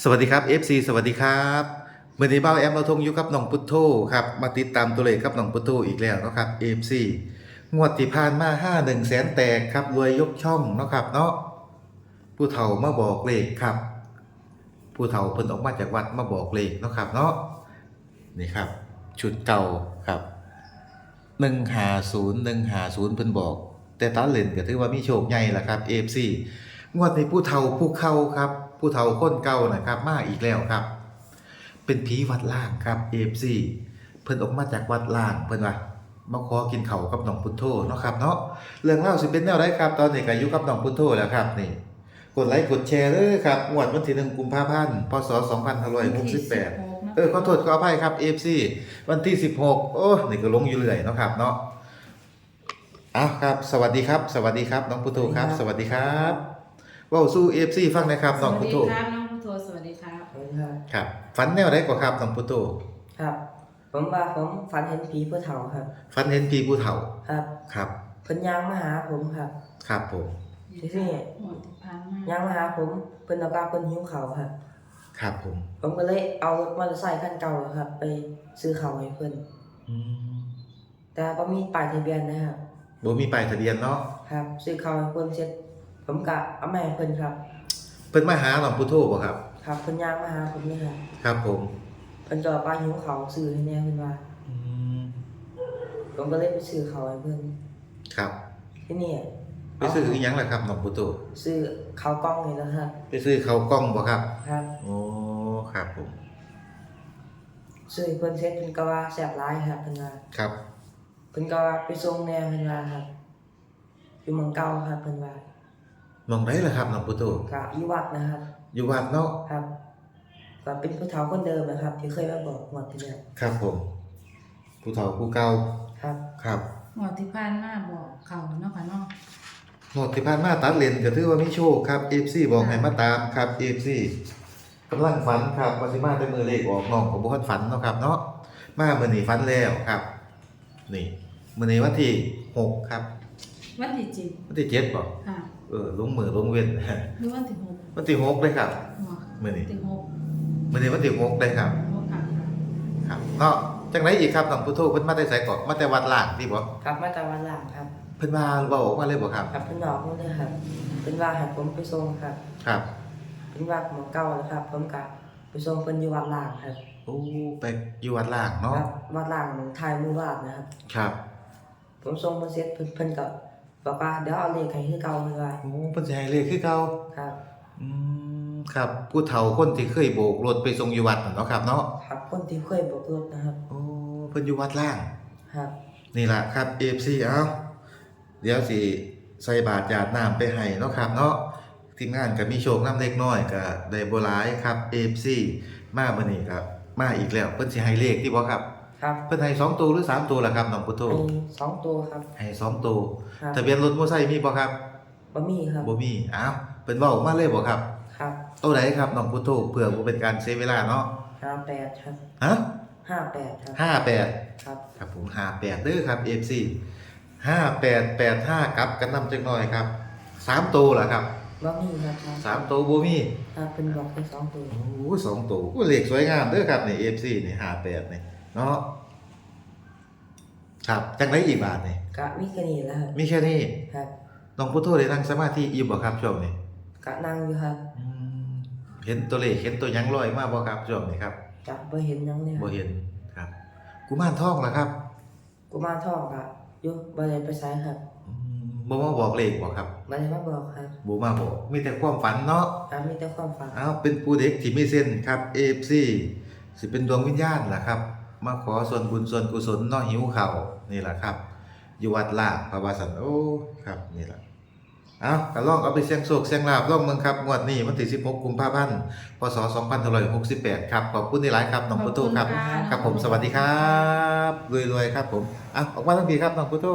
สวัสดีครับ FC สวัสดีครับเมื่อนี้เบ้าแอมเราทงอยู่กับน้องพุทโธครับมาติดตามตัวเลขกับน้องพุทโธอีกแล้วนะครับ FC งวดที่ผ่านมา5 1แสนแตกครับรวยยกช่องเนาะครับเนาะผู้เฒ่ามาบอกเลขครับ ผู้เฒ่าเพิ่นออกมาจากวัดมาบอกเลขเนาะครับเนาะนี่ครับ ชุดเก่าครับ150 150เพิ่นบอก แต่ตาเล่นก็ถือว่ามีโชคใหญ่ละครับ FC งวดนี้ผู้เฒ่าผู้เข้าครับ ผู้เฒ่าคนเก่านะครับ มาอีกแล้วครับ เป็นผีวัดล่างครับ FC เพิ่นออกมาจากวัดล่างเพิ่นว่ามาขอกินเขาวกับน้องพุทโธเนาะครับเนาะเรื่องเล่าสิเป็นแนวไรครับ ตอนนี้ก็อยู่กับน้องพุทโธแล้วครับนี่กดไลค์กดแชร์เลยครับงวดวันที่1กุมภาพันธ์พศ2568เออขอโทษขออภัยครับ FC วันที่16โอ้นี่ก็ลงอยู่เรื่อยเนาะครับเนาะอ้าวครับ สวัสดีครับ สวัสดีครับน้องพุทโธครับ สวัสดีครับเว้าสู้ FC ฟังหนะครับน้องพุทโธสวัสดีครับน้องพุทโธสวัสดีครับสวัสดีครับครับฝันแนวไหนก่อนครับน้องพุทโธครับ ผมว่าผมฝันเห็นผีผู้เฒ่าครับฝันเห็นผีผู้เฒ่าครับ ครับเพิ่นย่างมาหาผมครับ ครับผมที่นี่หมดที่พันมาย่างมาหาผมเพิ่นบอกว่าเพิ่นหิวข้าวครับ ครับผม ผมก็เลยเอารถมอเตอร์ไซค์คันเก่าอะครับ ไปซื้อข้าวให้เพิ่นอืมแต่บ่มีป้ายทะเบียนนะครับบ่มีป้ายทะเบียนเนาะครับ ซื้อข้าวให้เพิ่นเสร็จ ผมก็เอามาให้เพิ่นครับ เพิ่นมาหาน้องพุทโธบ่ครับ ครับเพิ่นย่างมาหาผมนี่ครับครับผมเพิ่นจะบอกว่าหิวข้าวซื้อให้แน่เพิ่นว่า อืมผมก็เลยไปซื้อข้าวให้เพิ่นครับ ที่นี่ไปซื้ออีหยังล่ะครับน้องพุทโธซื้อข้าวกล้องนี่แหล้วครับ ไปซื้อข้าวกล้องบ่ครับครับ โอ้ครับผม ซื้อให้เพิ่นเสร็จเพิ่นก็ว่าแซ่บหลายครับเพิ่นว่าครับ เพิ่นก็ว่าไปส่งแนวเพิ่นว่าครับ อยู่เมืองเก่าครับเพิ่นว่า มองได้ล่ะครับน้องพุทโธก็อยู่วัดนะครับ อยู่วัดเนาะครับก็เป็นผู้เฒ่าคนเดิมนะครับ ที่เคยมาบอกงวดที่แล้วครับผมผู้เฒ่าผู้เก่าครับ ครับหมดที่พันมาบอกเขาเนาะค่ะเนาะหมดที่ผ่านมาตัดเลนก็ถือว่ามีโชคครับ FC บอกให้มาตามครับ FC กำลังฝันครับว่าสิมาแต่มือเลขออกน้องก็บ่ทันฝันเนาะครับ เนาะมามื้อนี้ฝันแล้วครับ นี่มื้อนี้วันที่หกครับ วันที่เจ็ดวันที่เจ็ดบ่ค่ะ เออลงมือลงเว้นหรือวันที่หกวันที่หกเลยครับหัวมื้อนี้ที่หกมื้อนี้วันที่หกเลยครับหัวค่ะครับเนาะจังไดอีกครับน้องพุทโธเพิ่นมาแต่ไสก่อนมาแต่วัดล่างที่บ่ครับมาจากวันหลังครับ เพิ่นมาเว้าออกมาเลยบ่ครับ ครับเพิ่นบอกผมเลยครับเพิ่นว่าให้ผมไปส่งครับครับเพิ่นว่าหมองเก่าแล้วครับ ผมก็ไปส่งเพิ่นอยู่วัดหลังครับโอ้ไปอยู่วัดล่างคเนาะรับวัดหลังหมองไทยหมู่บ้านนะครับ ครับ ผมส่งเพิ่นเสร็จเพิ่นเพิ่นก็ บอกว่าเดี๋ยวเอาเลขให้คือเก่าเพิ่นว่าโอ้เพิ่นสิให้เลขคือเก่าครับอืมครับ ผู้เฒ่าคนที่เคยโบกรถไปส่งอยู่วัดน่ะเนาะครับ เนาะครับคนที่เคยบอกรถนะครับ โอ้เพิ่นอยู่วัดล่าง ครับ นี่ล่ะครับ FC เอ้าเดี๋ยวสิใส่บาตรหยาดน้ำไปให้เนาะครับ เนาะทีมงานก็มีโชคน้ำเล็กน้อยก็ได้บ่หลายครับ FC มามื้อนี้ครับ มาอีกแล้วเพิ่นสิให้เลขที่บ่ครับ ครับเพิ่นให้สองตัวหรือสามตัวล่ะครับน้องพุทโธมีสองตัวครับ ให้สองตัวครับทะเบียนรถมอเตอร์ไซค์มีบ่ครับบะหมี่ครับบ่มีอ้าวเพิ่นเว้าออกมาเลยบ่ครับ ครับตัวไหนครับน้องพุทโธเพื่อบ่เป็นการเสียเวลาเนาะห้าแปดครับฮะห้าแปดครับ58 ครับครับผม58เด้อครับ FC 5885กลับกันนำจักหน่อยครับสามตัวล่ะครับบะหมี่ครับครับสามตัวบ่มี ครับเป็นบอกแค่สองตัว โอ้โหสองตัวโอ้เลขสวยงามเด้อครับนี่ FC นี่58นี่ เนาะครับจังไดอีกบาทนี่กะมีแค่นี้แหล้วครับมีแค่นี้ครับน้องพุทโธได้นั่งสมาธิอยู่บ่ครับช่วงนี้กะนั่งอยู่ครับอืมเห็นตัวเลขเห็นตัวหยังลอยมาบ่ครับช่วงนี้ครับจับบ่เห็นหยังเนี่ยบ่เห็นครับ กุมารทองล่ะครับกูมารทองกะอยู่บ่ได้ไปไสครับอืมบ่มาบอกเลขบ่ครับบ่ได้มาบอกครับบ่มาบอกมีแต่ความฝันเนาะครับมีแต่ความฝัน อ้าวเป็นผู้เด็กที่มีเส้นครับ AFC สิเป็นดวงวิญญาณล่ะครับ มาขอส่วนบุญส่วนกุศลเนาะหิวข้าวนี่ล่ะครับ อยู่วัดลาดพระวาสันโอ้ครับนี่ล่ะเอ้าก็ลองเอาไปเสี่ยงโชคเสี่ยงลาบลองเบิ่งครับงวดนี้วันที่16กุมภาพันธ์พศ2568 ครับขอบคุณหลายๆครับน้องพุทโธครับขอณะครับผมสวัสดีครับรวยๆครับผมอะออกมาทั้งทีครับน้องพุทโธ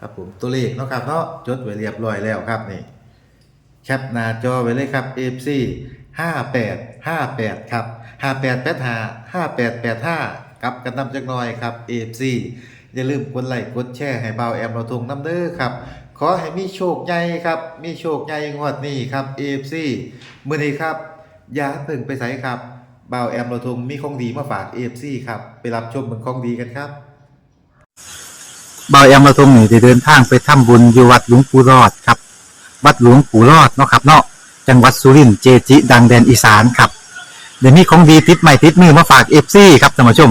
ครับผมตัวเลขเนาะครับเนาะจดไว้เรียบร้อยแล้วครับนี่แคปหน้าจอไว้เลยครับ FC 58 58 ครับ 58 85 58 85 กลับกันนำจักหน่อยครับ FC อย่าลืมกดไลค์กดแชร์ให้เบาแอมเราทงน้ำเด้อครับขอให้มีโชคใหญ่ครับ มีโชคใหญ่งวดนี้ครับ FC มื้อนี้ครับอย่าเพิ่งไปไสครับบ่าแอมเราทงมีของดีมาฝาก AFC ครับไปรับชมเมืองของดีกันครับเบายอมาตย์ทรงนี่ได้เดินทางไปทำบุญอยู่วัดหลวงปู่รอดครับ วัดหลวงปู่รอดเนาะครับเนาะจังหวัดสุรินทร์เจจิ ดังแดนอีสานครับเดี๋ยวนี้ของดีติดใหม่ติดมือมาฝากเอฟซีครับท่านผู้ชม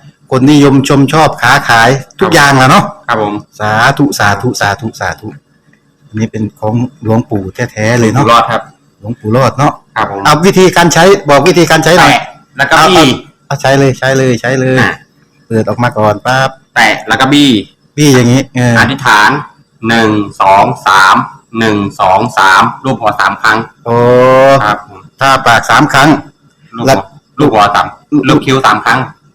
คนนิยมชมชอบค้าขายทุกอย่างแหล้วเนาะครับผมสาธุสาธุสาธุสาธุอันนี้เป็นของหลวงปู่แท้ๆเลยอยู่เนาะรอดครับหลวงปู่รอดเนาะครับผมเอาวิธีการใช้บอกวิธีการใช้หน่อยแตะแล้วก็บี้ เอาใช้เลยใช้เลยใช้เลยอะ เปิดออกมาก่อนปั๊บแตะแล้วก็บี้พี่อย่างนี้เอออธิษฐานหนึ่งสองสามหนึ่งสองสามรูปหัวสามครั้งโอ้ครับผมถ้าปากสามครั้งลูกแล้หัววลูกหัวสามลูกคิ้วสามครั้ง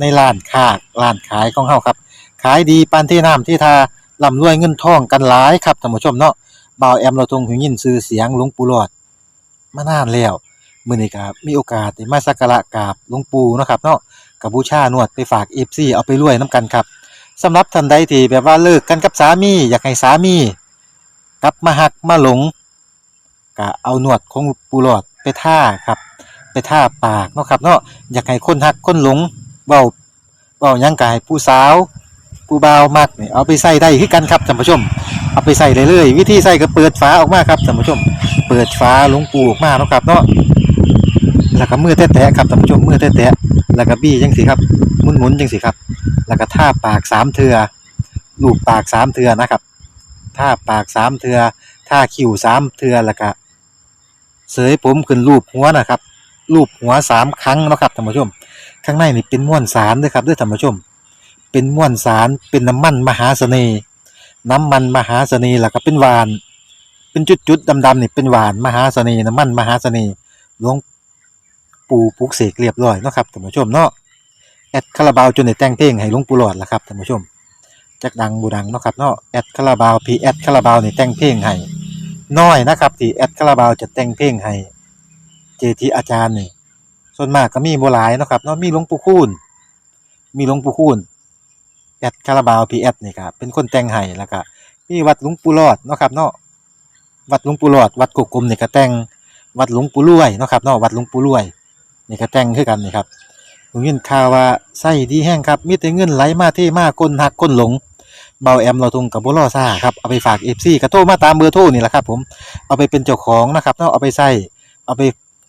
ในร้านค้าร้านขายของเฮาครับ ขายดีปานที่น้ำที่ทาร่ำรวยเงินทองกันหลายครับท่านผู้ชมเนาะบ่าวแอมเราทรงหูยินชื่อเสียงหลวงปู่หลอดมานานแล้วมื้อนี้ก็มีโอกาสได้มาสักการะกราบหลวงปู่เนาะครับเนาะกับบูชานวดไปฝาก FC เอาไปรวยนํกันครับสำหรับท่านใดที่แบบว่าเลิกกันกับสามีอยากให้สามีกลับมาหักมาหลงก็เอาหนวดของปูหลอดไปท่าครับ ไปท่าปากเนาะครับเนาะอยากให้คนหักคนหลง เว้าเว้ายังกายผู้สาว ผู้บ่าวมักนี่เอาไปใส่ได้คือกันครับท่านผู้ชม เอาไปใส่เลยเลย วิธีใส่ก็เปิดฝาออกมาครับท่านผู้ชม เปิดฝาหลวงปูออกมาเนาะครับเนาะแล้วก็มือแตะๆครับท่านผู้ชมมือแตะๆแล้วก็บี้จังสิครับหมุนๆจังสิครับ แล้วก็ท่าปากสามเทือลูบปากสามเทือนะครับท่าปากสามเทือท่าคิ้วสามเทือแล้วก็เสยผมขึ้นรูปหัวนะครับรูปหัวสามครั้งเนาะครับท่านผู้ชม ข้างในนี่เป็นม้วนสารด้วยครับด้วยท่านผู้ชม เป็นม้วนสารเป็นน้ำมันมหาเสน่ห์น้ำมันมหาเสน่ห์แล้วก็เป็นหวาน เป็นจุดๆดำๆนี่เป็นหวานมหาเสน่ห์น้ำมันมหาเสน่ห์หลวงปู่ปลุกเสกเรียบร้อยเนาะครับท่านผู้ชมเนาะแอดคาราบาวจนได้แต่งเพลงให้หลวงปู่หลอดล่ะครับท่านผู้ชมจักดังบูดังเนาะครับเนาะแอดคาราบาวพีแอดคาราบาวนี่แต่งเพลงให้น้อยนะครับที่แอดคาราบาวจะแต่งเพลงให้เจทีอาจารย์นี่ ส่วนมากก็มีโบ่หลายเนาะครับเนาะมีหลวงปู่คูณมีหลวงปู่คูณแอดคาราบาวพีแอดนี่ครับเป็นคนแต่งให้แล้วก็มีวัดหลวงปู่รอดเนาะครับเนาะวัดหลวงปู่รอด วัดกุกกลมนี่ก็แต่งวัดหลวงปู่รวยเนาะครับเนาะวัดหลวงปู่รวยนี่ก็แต่งคือกันนี่ครับผมยินข่าวว่าไส้ดีแห้งครับมีแต่เงินไหลมาเทมาก้นหักก้นหลงเบาแอมเราทงกับบ่รอซ่าครับเอาไปฝาก FC ก็โทรมาตามเบอร์โทรนี่แหละครับผมเอาไปเป็นเจ้าของนะครับเนาะเอาไปใส่เอาไป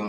คุณ